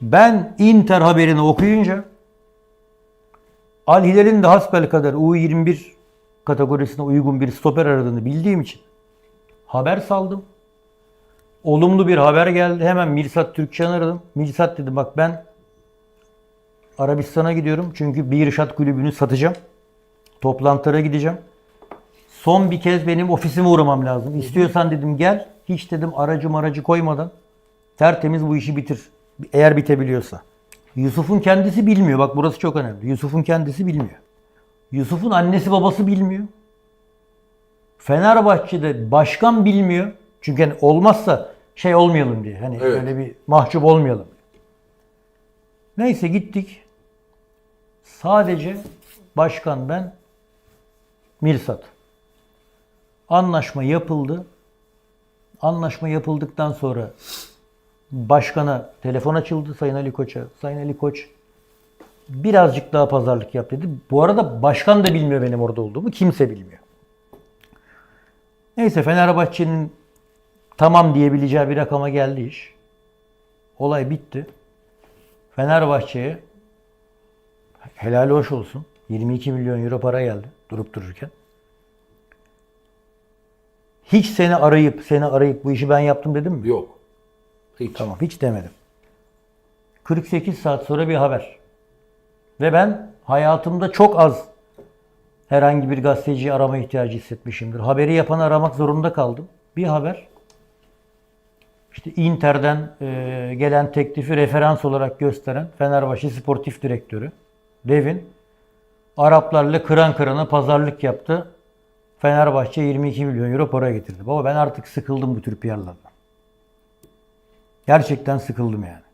Ben Inter haberini okuyunca Al Hilal'in de hasbelkader U21 kategorisine uygun bir stoper aradığını bildiğim için haber saldım. Olumlu bir haber geldi. Hemen Mirsat Türkçen aradım. Mirsat dedim bak ben Arabistan'a gidiyorum. Çünkü bir Irşat kulübünü satacağım. Toplantılara gideceğim. Son bir kez benim ofisime uğramam lazım. İstiyorsan dedim gel. Hiç dedim aracı aracı koymadan tertemiz bu işi bitir. Eğer bitebiliyorsa. Yusuf'un kendisi bilmiyor. Bak burası çok önemli. Yusuf'un kendisi bilmiyor. Yusuf'un annesi babası bilmiyor. Fenerbahçe'de başkan bilmiyor. Çünkü hani olmazsa şey olmayalım diye. Hani Evet. öyle bir mahcup olmayalım. Neyse gittik. Sadece başkan ben Mirsat. Anlaşma yapıldı. Anlaşma yapıldıktan sonra başkana telefon açıldı Sayın Ali Koç'a. Sayın Ali Koç birazcık daha pazarlık yap dedi. Bu arada başkan da bilmiyor benim orada olduğumu. Kimse bilmiyor. Neyse Fenerbahçe'nin tamam diyebileceği bir rakama geldi iş. Olay bitti. Fenerbahçe'ye helal hoş olsun. 22 milyon euro para geldi durup dururken. Hiç seni arayıp seni arayıp bu işi ben yaptım dedim mi? Yok. Hiç. Tamam hiç demedim. 48 saat sonra bir haber. Ve ben hayatımda çok az herhangi bir gazeteciyi arama ihtiyacı hissetmişimdir. Haberi yapanı aramak zorunda kaldım. Bir haber. İşte Inter'den e, gelen teklifi referans olarak gösteren Fenerbahçe Sportif Direktörü Devin Araplarla kıran kırana pazarlık yaptı. Fenerbahçe 22 milyon euro para getirdi. Baba ben artık sıkıldım bu tür PR'lardan. Gerçekten sıkıldım yani.